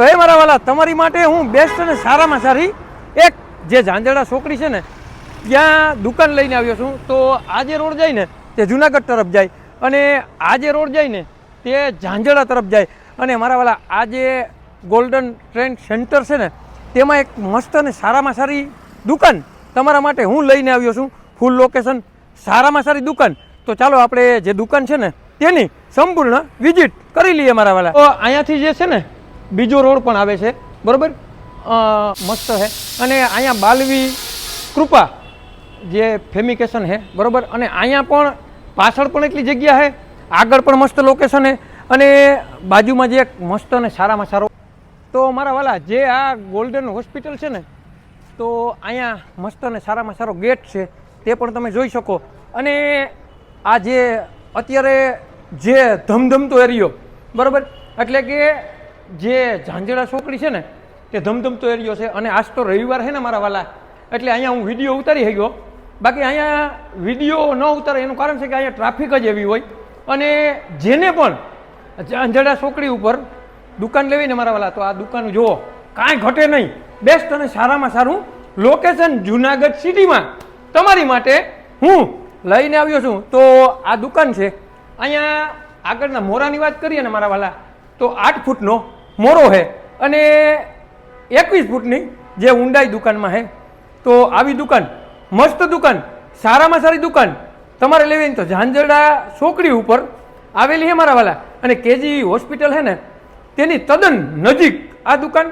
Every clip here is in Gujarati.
તો એ મારા વાલા, તમારી માટે હું બેસ્ટ અને સારામાં સારી એક જે ઝાંઝડા છોકરી છે ને, ત્યાં દુકાન લઈને આવ્યો છું. તો આ જે રોડ જાય ને, તે જુનાગઢ તરફ જાય અને આ જે રોડ જાય ને, તે ઝાંઝડા તરફ જાય. અને મારા વાલા, આ ગોલ્ડન ટ્રેન સેન્ટર છે ને, તેમાં એક મસ્ત અને સારામાં સારી દુકાન તમારા માટે હું લઈને આવ્યો છું. ફૂલ લોકેશન સારામાં સારી દુકાન. તો ચાલો આપણે જે દુકાન છે ને, તેની સંપૂર્ણ વિઝિટ કરી લઈએ મારા વાલા. તો અહીંયાથી જે છે ને બીજો રોડ પણ આવે છે. બરાબર? મસ્ત છે અને અહીંયા બાલવી કૃપા જે ફેમિકેશન છે બરાબર? અને અહીંયા પણ પાછળ પણ એટલી જગ્યા છે આગળ પણ મસ્ત લોકેશન છે અને બાજુમાં જે એક મસ્ત અને સારામાં સારો તો મારા વાલા, જે આ ગોલ્ડન હોસ્પિટલ છે ને, તો અહીંયા મસ્ત અને સારામાં સારો ગેટ છે. તે પણ તમે જોઈ શકો. અને આ જે અત્યારે જે ધમધમતો એરિયો બરાબર? એટલે કે જે ઝાંઝડા છોકરી છે ને, તે ધમધમતો એરિયો છે. અને આજ તો રવિવાર છે ને મારા વાલા, એટલે અહીંયા હું વીડિયો ઉતારી ગયો બાકી અહીંયા વીડિયો ન ઉતારે એનું કારણ છે કે અહીંયા ટ્રાફિક જ એવી હોય. અને જેને પણ ઝાંઝડા છોકરી ઉપર દુકાન લેવી ને મારા વાલા, તો આ દુકાન જુઓ, કાંઈ ઘટે નહીં. બેસ્ટ અને સારામાં સારું લોકેશન જુનાગઢ સિટીમાં. તમારી માટે હું લઈને આવ્યો છું. તો આ દુકાન છે. અહીંયા આગળના મોરાની વાત કરીએ ને મારા વાલા, તો આઠ ફૂટનો મોરો છે અને એકવીસ ફૂટની જે ઊંડાઈ દુકાનમાં છે તો આવી દુકાન, મસ્ત દુકાન, સારામાં સારી દુકાન. તમારે લેવી તો ઝાંઝરડા ચોકડી ઉપર આવેલી છે મારા વાલા. અને કેજી હોસ્પિટલ છે ને, તેની તદ્દન નજીક આ દુકાન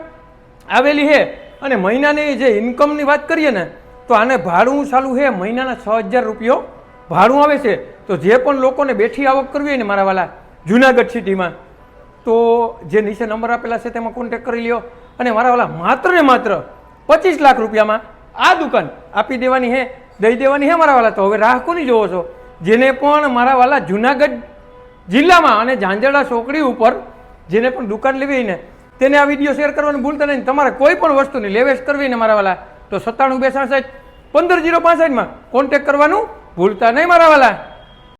આવેલી છે અને મહિનાની જે ઇન્કમની વાત કરીએ ને, તો આને ભાડું ચાલુ છે મહિનાના છ હજાર રૂપિયો ભાડું આવે છે. તો જે પણ લોકોને બેઠી આવક કરવી હોય ને મારા વાલા, જુનાગઢ સિટીમાં તો જે નીચે નંબર આપેલા છે તેમાં કોન્ટેક કરી લ્યો. અને મારા વાલા, માત્ર ને માત્ર પચીસ લાખ રૂપિયામાં આ દુકાન આપી દેવાની હે, દઈ દેવાની હે મારા વાલા. તો હવે રાહ કોની જોવો છો? જેને પણ મારા વાલા જુનાગઢ જિલ્લામાં અને ઝાંઝરડા ચોકડી ઉપર જેને પણ દુકાન લેવી ને, તેને આ વીડિયો શેર કરવાનું ભૂલતા નહીં. તમારે કોઈ પણ વસ્તુની લેવેશ કરવી ને મારા વાલા, તો સત્તાણું બે સાસઠ પંદર જીરો પાસઠમાં કોન્ટેક કરવાનું ભૂલતા નહીં મારા વાલા.